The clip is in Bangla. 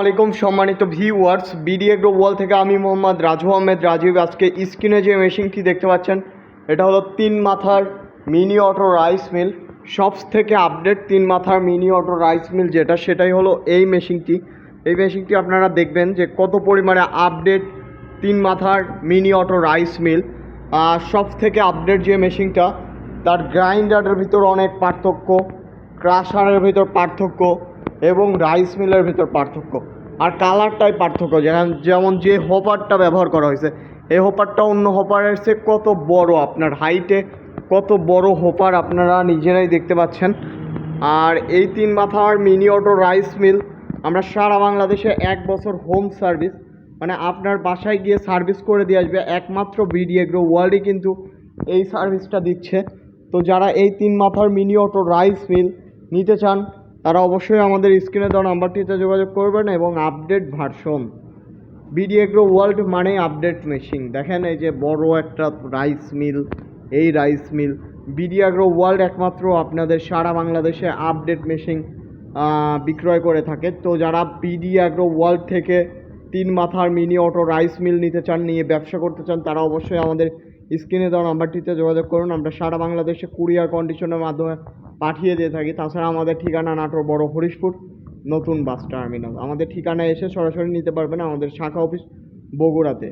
আলাইকুম সম্মানিত ভিউয়ার্স বিডি এগ্রো ওয়াল থেকে আমি মোহাম্মদ রাজু আহমেদ। রাজীব, আজকে স্ক্রিনে যে মেশিনটি দেখতে পাচ্ছেন, এটা হলো তিন মাথার মিনি অটো রাইস মিল সবস থেকে আপডেট তিন মাথার মিনি অটো রাইস মিল যেটা, সেটাই হলো এই মেশিনটি এই মেশিনটি আপনারা দেখবেন যে কত পরিমাণে আপডেট তিন মাথার মিনি অটো রাইস মিল আর সব থেকে আপডেট যে মেশিনটা তার গ্রাইন্ডারের ভিতর অনেক পার্থক্য ক্রাশারের ভিতর পার্থক্য এবং রাইস মিলের ভিতর পার্থক্য। আর কালারটাই পার্থক্য। যেমন যেমন যে হোপারটা ব্যবহার করা হয়েছে, এই হোপারটা অন্য হোপারের চেয়ে কত বড় আপনার হাইটে, কত বড় হোপার আপনারা নিজেরাই দেখতে পাচ্ছেন। আর এই তিন মাথার মিনি অটো রাইস মিল, আমরা সারা বাংলাদেশে এক বছর হোম সার্ভিস মানে আপনার বাসায় গিয়ে সার্ভিস করে দিয়ে আসবে। একমাত্র বিডি এগ্রো ওয়ার্ল্ডই কিন্তু এই সার্ভিসটা দিচ্ছে। তো যারা এই তিন মাথার মিনি অটো রাইস মিল নিতে চান তারা অবশ্যই আমাদের স্ক্রিনে দেওয়া নাম্বারটিতে যোগাযোগ করবেন এবং update version BD agro world মানে আপডেট মেশিন। দেখেন এই যে বড় একটা রাইস মিল, এই rice mill. BD agro world একমাত্র আপনাদের সারা বাংলাদেশে আপডেট মেশিন বিক্রয় করে থাকে। তো যারা বিডি অ্যাগ্রো ওয়ার্ল্ড থেকে তিন মাথার মিনি অটো রাইস মিল নিতে চান, নিয়ে ব্যবসা করতে চান, তারা অবশ্যই আমাদের স্ক্রিনে দেওয়া নাম্বারটিতে যোগাযোগ করুন। আমরা সারা বাংলাদেশে কুরিয়ার কন্ডিশনের মাধ্যমে পাঠিয়ে দিয়ে থাকি। তাছাড়া আমাদের ঠিকানা নাটোর বড় হরিশপুর, নতুন বাস টার্মিনাল আমাদের ঠিকানায় এসে সরাসরি নিতে পারবেন আমাদের শাখা অফিস বগুড়াতে।